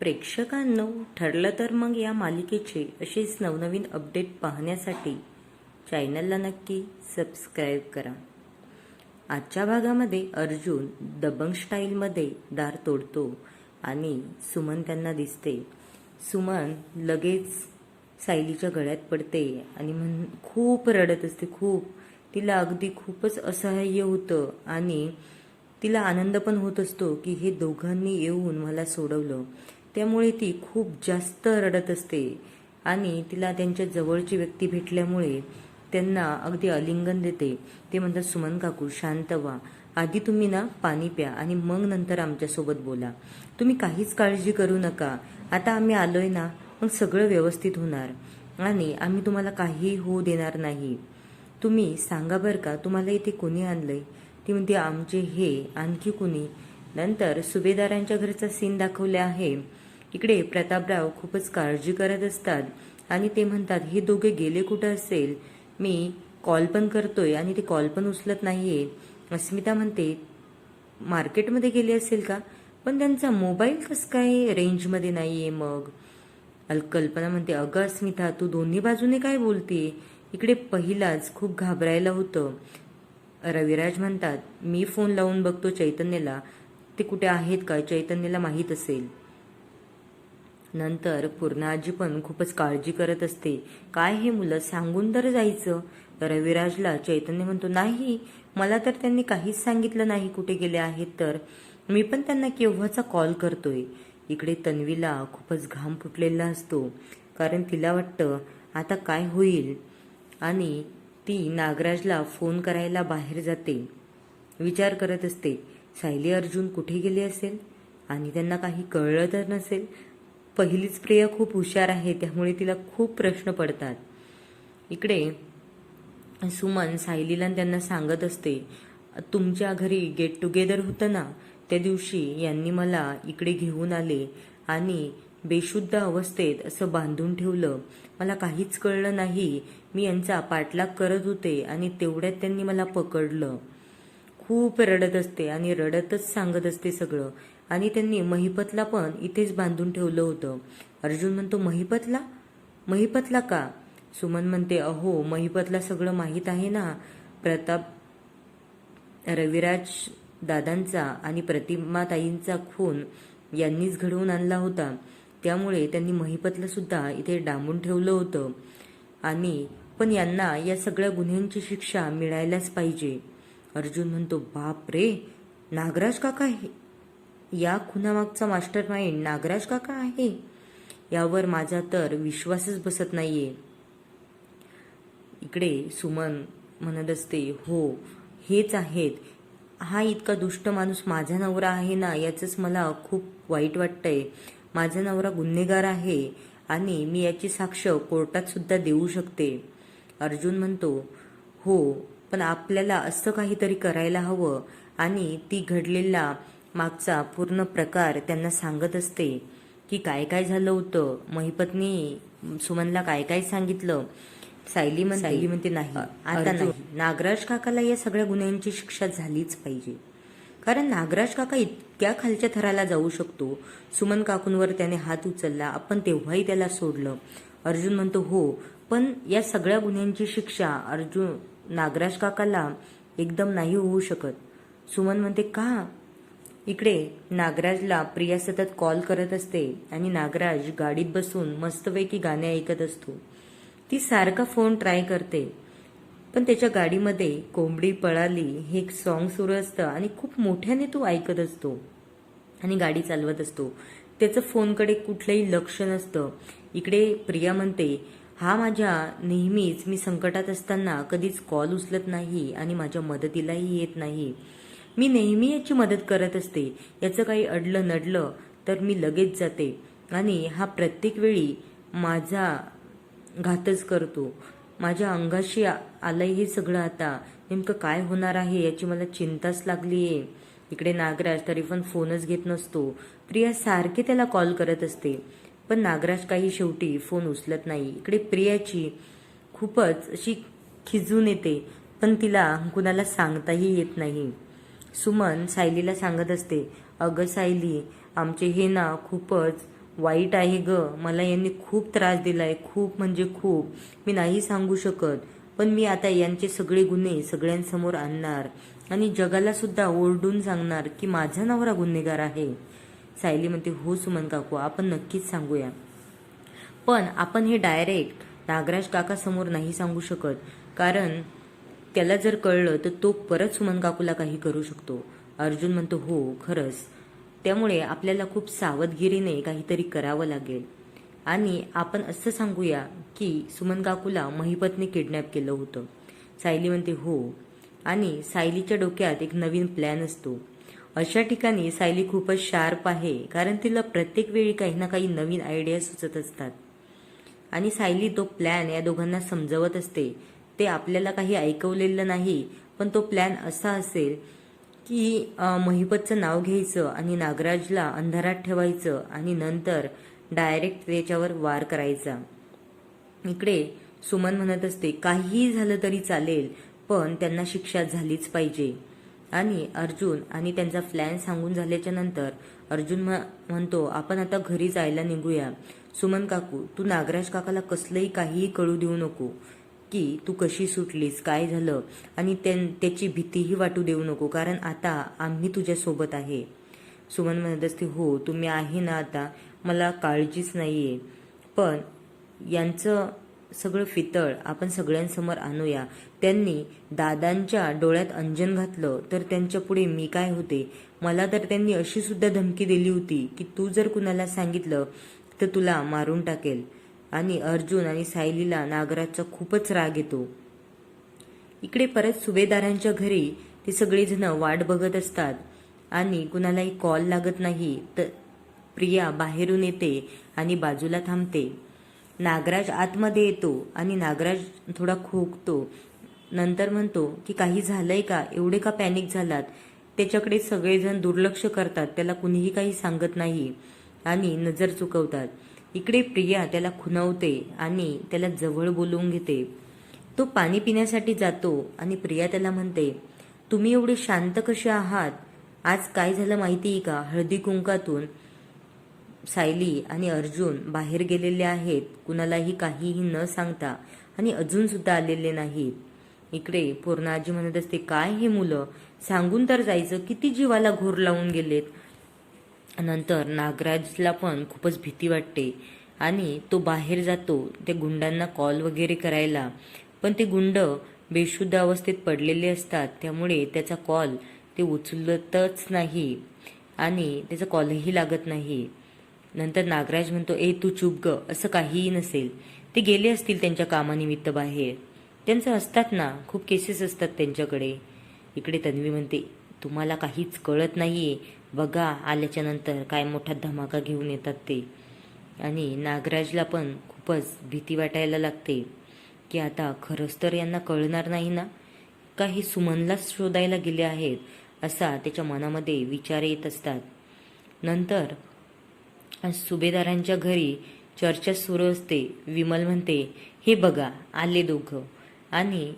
प्रेक्षकांनो ठरलं तर मग या मालिकेचे असेच नवनवीन अपडेट पाहण्यासाठी चॅनलला नक्की सबस्क्राईब करा. आजच्या भागामध्ये अर्जुन दबंग स्टाईलमध्ये दार तोडतो आणि सुमन त्यांना दिसते. सुमन लगेच सायलीच्या गळ्यात पडते आणि म्हण खूप रडत असते खूप. तिला अगदी खूपच असहाय्य होतं आणि तिला आनंद पण होत असतो की हे दोघांनी येऊन मला सोडवलं. त्यामुळे ती खूप जास्त रडत असते. आणि तिला त्यांच्या जवळची व्यक्ती भेटल्यामुळे त्यांना अगदी आलिंगन देते. ते म्हणतात सुमन काकू शांत व्हा. आधी तुम्ही ना पाणी प्या आणि मग नंतर आमच्यासोबत बोला. तुम्ही काहीच काळजी करू नका. आता आम्ही आलोय ना मग सगळं व्यवस्थित होणार. आणि आम्ही तुम्हाला काही होऊ देणार नाही. तुम्ही सांगा बरं का तुम्हाला इथे कोणी आणलंय? ती म्हणते आमचे हे आणखी कुणी नंतर सुभेदारांच्या घरचा सीन दाखवले आहे. इकडे प्रतापराव खूपच काळजी करत असतात आणि ते म्हणतात हे दोघे गेले कुठं असेल? मी कॉल पण करतोय आणि ते कॉल पण उचलत नाहीये. अस्मिता म्हणते मार्केटमध्ये गेले असेल का? पण त्यांचा मोबाईल कसं काय रेंजमध्ये नाहीये मग? अल कल्पना म्हणते अगं अस्मिता तू दोन्ही बाजूने काय बोलते इकडे पहिलाच खूप घाबरायला होतं. रविराज म्हणतात मी फोन लावून बघतो चैतन्यला. ते कुठे आहेत का चैतन्यला माहीत असेल. नंतर पूर्णाजी पण खूपच काळजी करत असते. काय हे मुलं? सांगून तर जायचं. रविराजला चैतन्य म्हणतो नाही मला तर त्यांनी काहीच सांगितलं नाही कुठे गेले आहेत तर. मी पण त्यांना केव्हाचा कॉल करतोय. इकडे तन्वीला खूपच घाम फुटलेला असतो. कारण तिला वाटतं आता काय होईल? आणि ती नागराजला फोन करायला बाहेर जाते. विचार करत असते. सायली अर्जुन कुठे गेले असेल? आणि त्यांना काही कळलं तर नसेल? पहिलीच प्रिया खूप हुशार आहे त्यामुळे तिला खूप प्रश्न पडतात. इकडे सुमन सायलीला त्यांना सांगत असते तुमच्या घरी गेट टुगेदर होतं ना? त्या दिवशी यांनी मला इकडे घेऊन आले आणि बेशुद्ध अवस्थेत असं बांधून ठेवलं. मला काहीच कळलं नाही. मी यांचा पाठलाग करत होते आणि तेवढ्यात त्यांनी मला पकडलं. खूप रडत असते आणि रडतच सांगत असते सगळं. आणि त्यांनी महिपतला पण इथेच बांधून ठेवलं होतं. अर्जुन म्हणतो महिपतला? महिपतला का? सुमन म्हणते अहो महिपतला सगळं माहीत आहे ना. प्रताप रविराज दादांचा आणि प्रतिमाताईंचा खून यांनीच घडवून आणला होता. त्यामुळे त्यांनी महिपतला सुद्धा इथे डांबून ठेवलं होतं. आणि पण यांना या सगळ्या गुन्ह्यांची शिक्षा मिळायलाच पाहिजे. अर्जुन म्हणतो बाप रे नागराज काका आहे या खुनामागचा मास्टर माइंड नागराज काका आहे. यावर माझा तर विश्वासच बसत नाहीये. इकडे सुमन म्हणत असते हो हेच आहेत. हा इतका दुष्ट माणूस माझा नवरा आहे ना याचंच मला खूप वाईट वाटतंय. माझा नवरा गुन्हेगार आहे आणि मी याची साक्ष कोर्टात सुद्धा देऊ शकते. अर्जुन म्हणतो हो पण आपल्याला असं काहीतरी करायला हवं. आणि ती घडलेला मागचा पूर्ण प्रकार त्यांना सांगत असते की काय काय झालं होतं. महिपत्नी सुमनला काय काय सांगितलं? सायली म्हण सायली म्हणते नाही आता नाही. नागराज काकाला या सगळ्या गुन्ह्यांची शिक्षा झालीच पाहिजे. कारण नागराज काका इतक्या खालच्या थराला जाऊ शकतो. सुमन काकूंवर त्याने हात उचलला. आपण तेव्हाही त्याला सोडलं. अर्जुन म्हणतो हो पण या सगळ्या गुन्ह्यांची शिक्षा अर्जुन नागराज काकाला एकदम नाही होऊ शकत. सुमन म्हणते का? इकडे नागराजला प्रिया सतत कॉल करत असते आणि नागराज गाडीत बसून मस्तपैकी गाणे ऐकत असतो. ती सारखा फोन ट्राय करते. पण त्याच्या गाडीमध्ये कोंबडी पळाली हे एक सॉन्ग सुरू असतं आणि खूप मोठ्याने तो ऐकत असतो आणि गाडी चालवत असतो. त्याचं फोनकडे कुठलंही लक्ष नसतं. इकडे प्रिया म्हणते हा माझ्या नेहमीच मी संकटात असताना कधीच कॉल उचलत नाही आणि माझ्या मदतीलाही येत नाही. मी नेहमी याची मदत करत असते. याचं काही अडलं नडलं तर मी लगेच जाते आणि हा प्रत्येक वेळी माझा घातच करतो. माझ्या अंगाशी आलंय हे सगळं आता. नेमकं काय होणार आहे याची मला चिंताच लागली आहे इकडे नागराज तरी पण फोनच घेत नसतो. प्रिया सारखे त्याला कॉल करत असते. पण नागराज काही शेवटी फोन उचलत नाही. इकडे प्रियाची खूपच अशी खिजून येते पण तिला कुणाला सांगताही येत नाही. सुमन सायलीला सांगत असते अगं सायली आमचे हे ना खूपच वाईट आहे ग. मला यांनी खूप त्रास दिलाय खूप म्हणजे खूप. मी नाही सांगू शकत पण मी आता यांचे सगळे गुन्हे सगळ्यांसमोर आणणार आणि जगाला सुद्धा ओरडून सांगणार की माझा नवरा गुन्हेगार आहे. सायली म्हणते हो सुमन काकू आपण नक्कीच सांगूया. पण आपण हे डायरेक्ट नागराज काका समोर नाही सांगू शकत कारण त्याला जर कळलं तर तो परत सुमन काकूला काही करू शकतो. अर्जुन म्हणतो हो खरंच. त्यामुळे आपल्याला खूप सावधगिरीने काहीतरी करावं लागेल. आणि आपण असं सांगूया की सुमन काकूला महिपतने किडनॅप केलं होतं. सायली म्हणते हो. आणि सायलीच्या डोक्यात एक नवीन प्लॅन असतो. अशा ठिकाणी सायली खूपच शार्प आहे कारण तिला प्रत्येक वेळी काही ना काही नवीन आयडिया सुचत असतात. आणि सायली तो प्लॅन या दोघांना समजवत असते. ते आपल्याला काही ऐकवलेलं नाही पण तो प्लॅन असा असेल की महिपतचं नाव घ्यायचं आणि नागराजला अंधारात ठेवायचं आणि नंतर डायरेक्ट त्याच्यावर वार करायचा. इकडे सुमन म्हणत असते काहीही झालं तरी चालेल पण त्यांना शिक्षा झालीच पाहिजे. आणि अर्जुन आणि त्यांचा प्लॅन सांगून झाल्याच्यानंतर अर्जुन म्ह- म्हणतो आपण आता घरी जायला निघूया. सुमन काकू तू नागराज काकाला कसलंही काहीही कळू देऊ नको. की तू कशी सुटलीस काय झालं? आणि त्यां- त्याची भीतीही वाटू देऊ नको कारण आता आम्ही तुझ्यासोबत आहे. सुमन म्हणत असते हो तुम्ही आहे ना आता. मला काळजीच नाही आहे पण यांचं सगळं फितळ आपण सगळ्यांसमोर आणूया. त्यांनी दादांच्या डोळ्यात अंजन घातलं. तर त्यांच्या पुढे मी काय होते? मला तर त्यांनी अशी सुद्धा धमकी दिली होती की तू जर कुणाला सांगितलं तर तुला मारून टाकेल. आणि अर्जुन आणि सायलीला नागराजचा खूपच राग येतो. इकडे परत सुभेदारांच्या घरी ते सगळेजण वाट बघत असतात. आणि कुणालाही कॉल लागत नाही तर प्रिया बाहेरून येते आणि बाजूला थांबते. नागराज आतमध्ये येतो आणि नागराज थोडा खोकतो. नंतर म्हणतो की काही झालंय का? एवढे का पॅनिक झालात? त्याच्याकडे सगळेजण दुर्लक्ष करतात. त्याला कुणीही काही सांगत नाही. आणि नजर चुकवतात. इकडे प्रिया त्याला खुनावते आणि त्याला जवळ बोलवून घेते. तो पाणी पिण्यासाठी जातो आणि प्रिया त्याला म्हणते तुम्ही एवढे शांत कसे आहात? आज काय झालं माहिती आहे का? हळदी कुंकातून सायली आणि अर्जुन बाहेर गेलेले आहेत. कुणालाही काहीही न सांगता आणि अजून सुद्धा आलेले नाहीत. इकडे पूर्णाजी म्हणत असते काय हे मुलं? सांगून तर जायचं. किती जीवाला घोर लावून गेलेत. नंतर नागराजला पण खूपच भीती वाटते आणि तो बाहेर जातो त्या गुंडांना कॉल वगैरे करायला. पण ते गुंड बेशुद्ध अवस्थेत पडलेले असतात त्यामुळे त्याचा कॉल ते उचलतच नाही आणि त्याचा कॉलही लागत नाही. नंतर नागराज म्हणतो ए तू चुप ग असं काहीही नसेल. ते गेले असतील त्यांच्या कामानिमित्त बाहेर. त्यांचं असतात ना खूप केसेस असतात त्यांच्याकडे. इकडे तन्वी म्हणते तुम्हाला काहीच कळत नाहीये. बघा आल्याच्यानंतर काय मोठा धमाका घेऊन येतात ते. आणि नागराजला पण खूपच भीती वाटायला लागते की आता खरंच तर यांना कळणार नाही ना? का हे सुमनलाच शोधायला गेले आहेत असा त्याच्या मनामध्ये विचार येत असतात. नंतर सुभेदारांच्या घरी चर्चा सुरू असते. विमल म्हणते हे बघा आले दोघं. आणि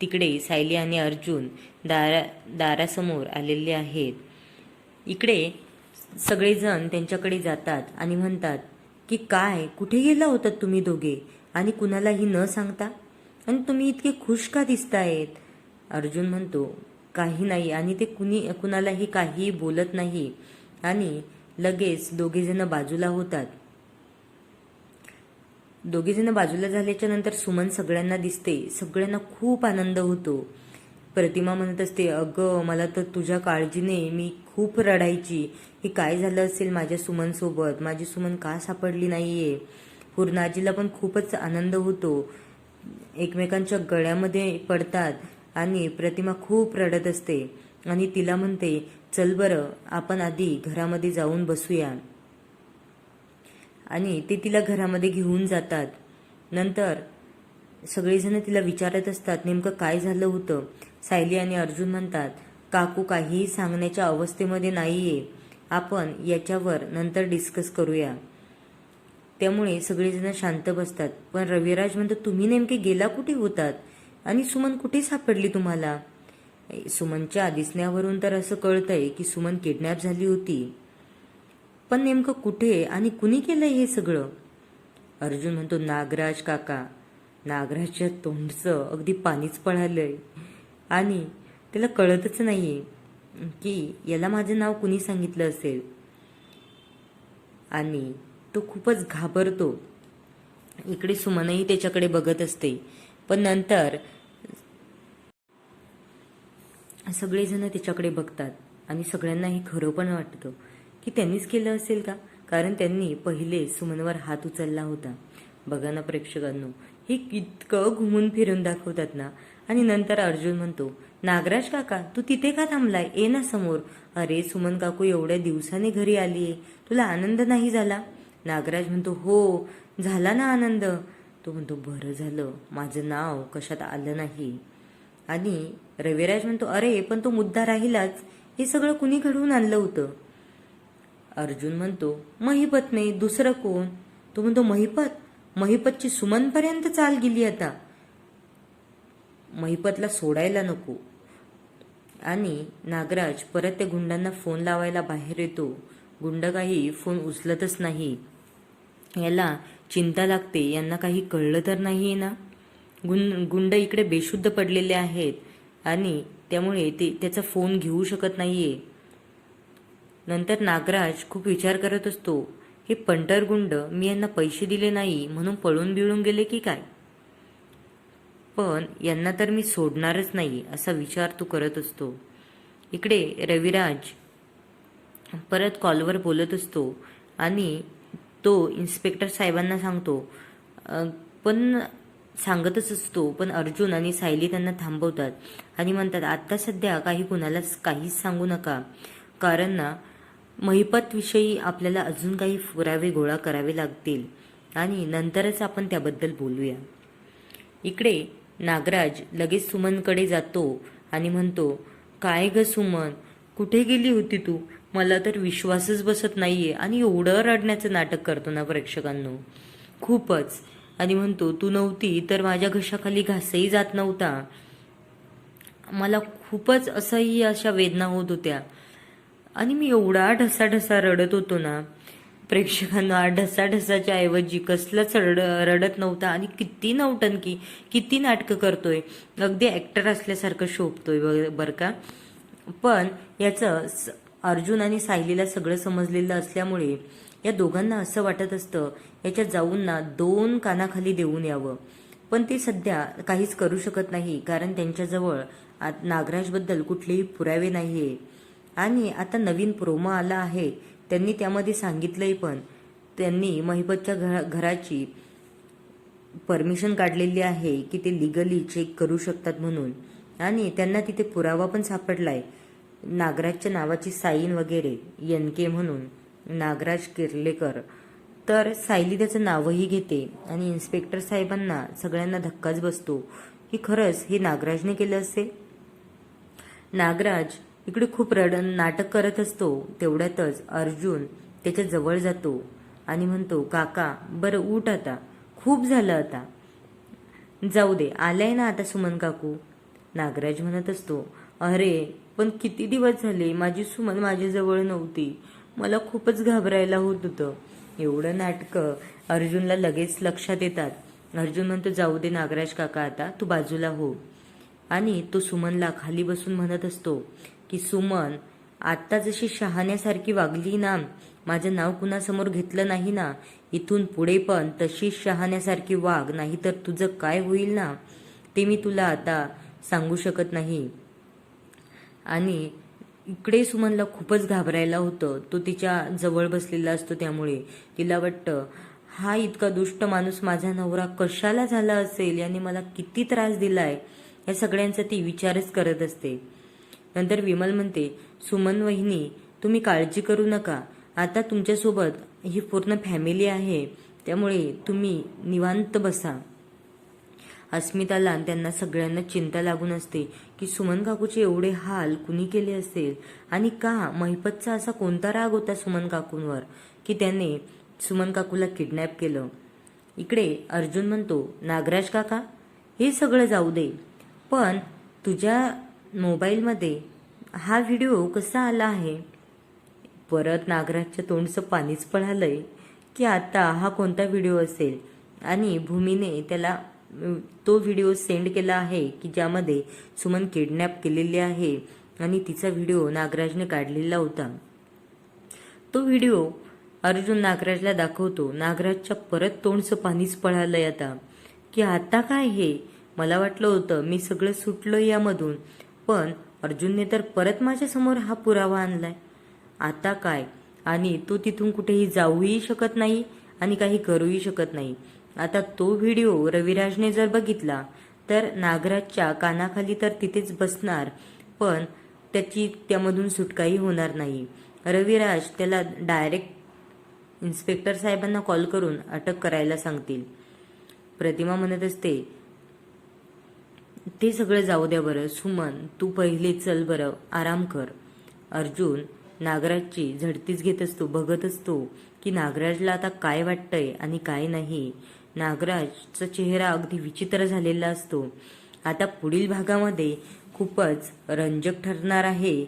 तिकडे सायली आणि अर्जुन दारा दारासमोर आलेले आहेत. इकडे सगळेजण त्यांच्याकडे जातात आणि म्हणतात की काय कुठे गेला होतात तुम्ही दोघे? आणि कुणालाही न सांगता? आणि तुम्ही इतके खुश का दिसतायत? अर्जुन म्हणतो काही नाही आणि ते कुणी कुणालाही काहीही बोलत नाही. आणि लगेच दोघेजण बाजूला होतात. दोघेजण बाजूला झाल्याच्यानंतर सुमन सगळ्यांना दिसते. सगळ्यांना खूप आनंद होतो. प्रतिमा म्हणत असते अगं मला तर तुझ्या काळजीने मी खूप रडायची. हे काय झालं असेल माझ्या सुमनसोबत? माझी सुमन का सापडली नाहीये? पूर्णाजीला पण खूपच आनंद होतो. एकमेकांच्या गळ्यामध्ये पडतात आणि प्रतिमा खूप रडत असते. आणि तिला म्हणते चल बरं आपण आधी घरामध्ये जाऊन बसूया. आणि ते तिला घरामध्ये घेऊन जातात. नंतर सगळेजण तिला विचारत असतात नेमकं काय झालं होतं? सायली आणि अर्जुन म्हणतात काकू काहीही सांगण्याच्या अवस्थेमध्ये नाहीये. आपण याच्यावर नंतर डिस्कस करूया. त्यामुळे सगळेजण शांत बसतात. पण रविराज म्हणतो तुम्ही नेमके गेला कुठे होतात? आणि सुमन कुठे सापडली तुम्हाला? सुमनच्या दिसण्यावरून तर असं कळतंय की सुमन किडनॅप झाली होती. पण नेमकं कुठे आणि कुणी केलंय हे सगळं? अर्जुन म्हणतो नागराज काका नागराजच्या तोंडचं अगदी पाणीच पळालंय. आणि त्याला कळतच नाहीये की याला माझं नाव कुणी सांगितलं असेल. आणि तो खूपच घाबरतो. इकडे सुमनही त्याच्याकडे बघत असते. पण नंतर सगळेजण त्याच्याकडे बघतात आणि सगळ्यांना हे खरं पण वाटतं की त्यांनीच केलं असेल का? कारण त्यांनी पहिले सुमनवर हात उचलला होता. बघा ना प्रेक्षकांनो हे इतकं घुमून फिरून दाखवतात ना. आणि नंतर अर्जुन म्हणतो नागराज काका तू तिथे का थांबलाय? ये ना समोर. अरे सुमन काकू एवढ्या दिवसाने घरी आली आहे तुला आनंद नाही झाला? नागराज म्हणतो हो झाला ना आनंद. तो म्हणतो बरं झालं. माझं नाव कशात आलं नाही? आणि रविराज म्हणतो अरे पण तो मुद्दा राहिलाच. हे सगळं कुणी घडवून आणलं होतं? अर्जुन म्हणतो महिपत नाही दुसरं कोण? तो म्हणतो महिपत? महिपतची सुमनपर्यंत चाल गेली आता. महिपतला सोडायला नको. आणि नागराज परत त्या गुंडांना फोन लावायला बाहेर येतो. गुंड काही फोन उचलतच नाही. याला चिंता लागते यांना काही कळलं तर नाही ना? गुंड गुंड इकडे बेशुद्ध पडलेले आहेत आणि त्यामुळे ते त्याचा फोन घेऊ शकत नाहीये. नंतर नागराज खूप विचार करत असतो हे पंटर गुंड मी यांना पैसे दिले नाही म्हणून पळून बिळून गेले की काय? पण यांना तर मी सोडणारच नाही असा विचार तो करत असतो. इकडे रविराज परत कॉलवर बोलत असतो आणि तो इन्स्पेक्टर साहेबांना सांगतो पण सांगतच असतो पण अर्जुन आणि सायली त्यांना थांबवतात आणि म्हणतात आत्ता सध्या काही कुणाला काहीच सांगू नका. कारण ना महिपतविषयी आपल्याला अजून काही पुरावे गोळा करावे लागतील आणि नंतरच आपण त्याबद्दल बोलूया. इकडे नागराज लगेच सुमनकडे जातो आणि म्हणतो काय ग सुमन कुठे गेली होती तू? मला तर विश्वासच बसत नाहीये आणि एवढं रडण्याचं नाटक करतो ना प्रेक्षकांनो. खूपच. आणि म्हणतो तू नव्हती तर माझ्या घशाखाली घासही जात नव्हता. मला खूपच असंही अशा वेदना होत होत्या. आणि मी एवढा ढसा ढसा रडत होतो ना प्रेक्षकांना ढसा ढसाच्या ऐवजी कसलंच रड रडत नव्हता. आणि किती नौटंकी किती नाटकं करतोय. अगदी ॲक्टर असल्यासारखं शोभतोय ब- बरं का. पण याचं स- अर्जुन आणि सायलीला सगळं समजलेलं असल्यामुळे या दोघांना असं वाटत असतं याच्यात जाऊन ना दोन कानाखाली देऊन यावं. पण ते सध्या काहीच करू शकत नाही कारण त्यांच्याजवळ आत- नागराजबद्दल कुठलेही पुरावे नाहीये. आणि आता नवीन प्रोमो आला आहे त्यांनी त्यामध्ये सांगितलंय पण त्यांनी महिपतच्या घरा घराची परमिशन काढलेली आहे की ते लिगली चेक करू शकतात म्हणून. आणि त्यांना तिथे पुरावा पण सापडलाय नागराजच्या नावाची साईन वगैरे एन के म्हणून. नागराज किर्लेकर. तर सायली त्याचं नावही घेते आणि इन्स्पेक्टर साहेबांना सगळ्यांना धक्काच बसतो की खरंच हे नागराजने केलं असेल नागराज इकडे खूप रड नाटक करत असतो तेवढ्यातच अर्जुन त्याच्याजवळ जातो आणि म्हणतो काका बरं उठ आता खूप झालं आता. जाऊ दे आलाय ना आता सुमन काकू. नागराज म्हणत असतो अरे पण किती दिवस झाले माझी सुमन माझ्याजवळ नव्हती. मला खूपच घाबरायला होत होतं. एवढं नाटकं अर्जुनला लगेच लक्षात येतात. अर्जुन म्हणतो जाऊ दे नागराज काका आता तू बाजूला हो. आणि तो सुमनला खाली बसून म्हणत असतो की सुमन आत्ता जशी शहाण्यासारखी वागली ना माझं नाव कुणासमोर घेतलं नाही ना इथून पुढे पण तशीच शहाण्यासारखी वाग नाहीतर तुझं काय होईल ना? ते मी तुला आता सांगू शकत नाही. आणि इकडे सुमनला खूपच घाबरायला होतं. तो तिच्या जवळ बसलेला असतो त्यामुळे. तिला वाटतं हा इतका दुष्ट माणूस माझा नवरा कशाला झाला असेल? याने मला किती त्रास दिलाय? या सगळ्यांचा ती विचारच करत असते. नंतर विमल म्हणते सुमन वहिनी तुम्ही काळजी करू नका. आता तुमच्यासोबत ही पूर्ण फॅमिली आहे. त्यामुळे तुम्ही निवांत बसा. अस्मिताला त्यांना सगळ्यांना चिंता लागून असते की सुमन काकूचे एवढे हाल कुणी केले असेल? आणि का महिपतचा असा कोणता राग होता सुमन काकूंवर की त्याने सुमन काकूला किडनॅप केलं? इकडे अर्जुन म्हणतो नागराज काका हे सगळं जाऊ दे. पण तुझ्या मोबाईलमध्ये हा व्हिडिओ कसा आला आहे? परत नागराजच्या तोंडचं पाणीच पळालंय की आता हा कोणता व्हिडिओ असेल? आणि भूमीने त्याला तो व्हिडिओ सेंड केला आहे की ज्यामध्ये सुमन किडनॅप केलेली आहे आणि तिचा व्हिडिओ नागराजने काढलेला होता. तो व्हिडिओ अर्जुन नागराजला दाखवतो. नागराजच्या परत तोंडचं पाणीच पळालंय आता. की आता काय हे? मला वाटलं होतं मी सगळं सुटलो यामधून. पण अर्जुनने तर परत माझ्यासमोर हा पुरावा आणलाय. आता काय? आणि तो तिथून कुठेही जाऊही शकत नाही आणि काही करूही शकत नाही. आता तो व्हिडिओ रविराजने जर बघितला तर नागराजच्या कानाखाली तर तिथेच बसणार पण त्याची त्यामधून सुटकाही होणार नाही. रविराज त्याला डायरेक्ट इन्स्पेक्टर साहेबांना कॉल करून अटक करायला सांगतील. प्रतिमा म्हणत असते ते सगळं जाऊ द्या बरं. सुमन तू पहिले चल बरं. आराम कर. अर्जुन नागराजची झडतीच घेत असतो बघत असतो की नागराजला आता काय वाटतंय आणि काय नाही. नागराजचा चेहरा अगदी विचित्र झालेला असतो. आता पुढील भागामध्ये खूपच रंजक ठरणार आहे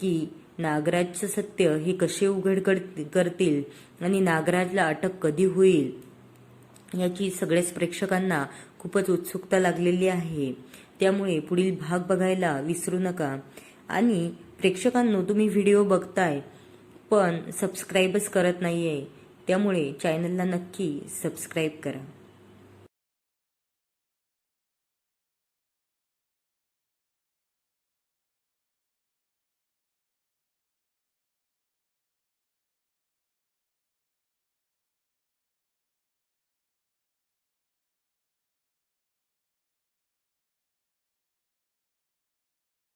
की नागराजचं सत्य हे कसे उघड कर- करतील आणि नागराजला अटक कधी होईल याची सगळ्याच प्रेक्षकांना खूपच उत्सुकता लागलेली आहे. त्यामुळे पुढील भाग बघायला विसरू नका. आणि प्रेक्षकांनो तुम्ही व्हिडिओ बघताय पण सबस्क्राईबच करत नाही आहे त्यामुळे चॅनलला नक्की सबस्क्राईब करा.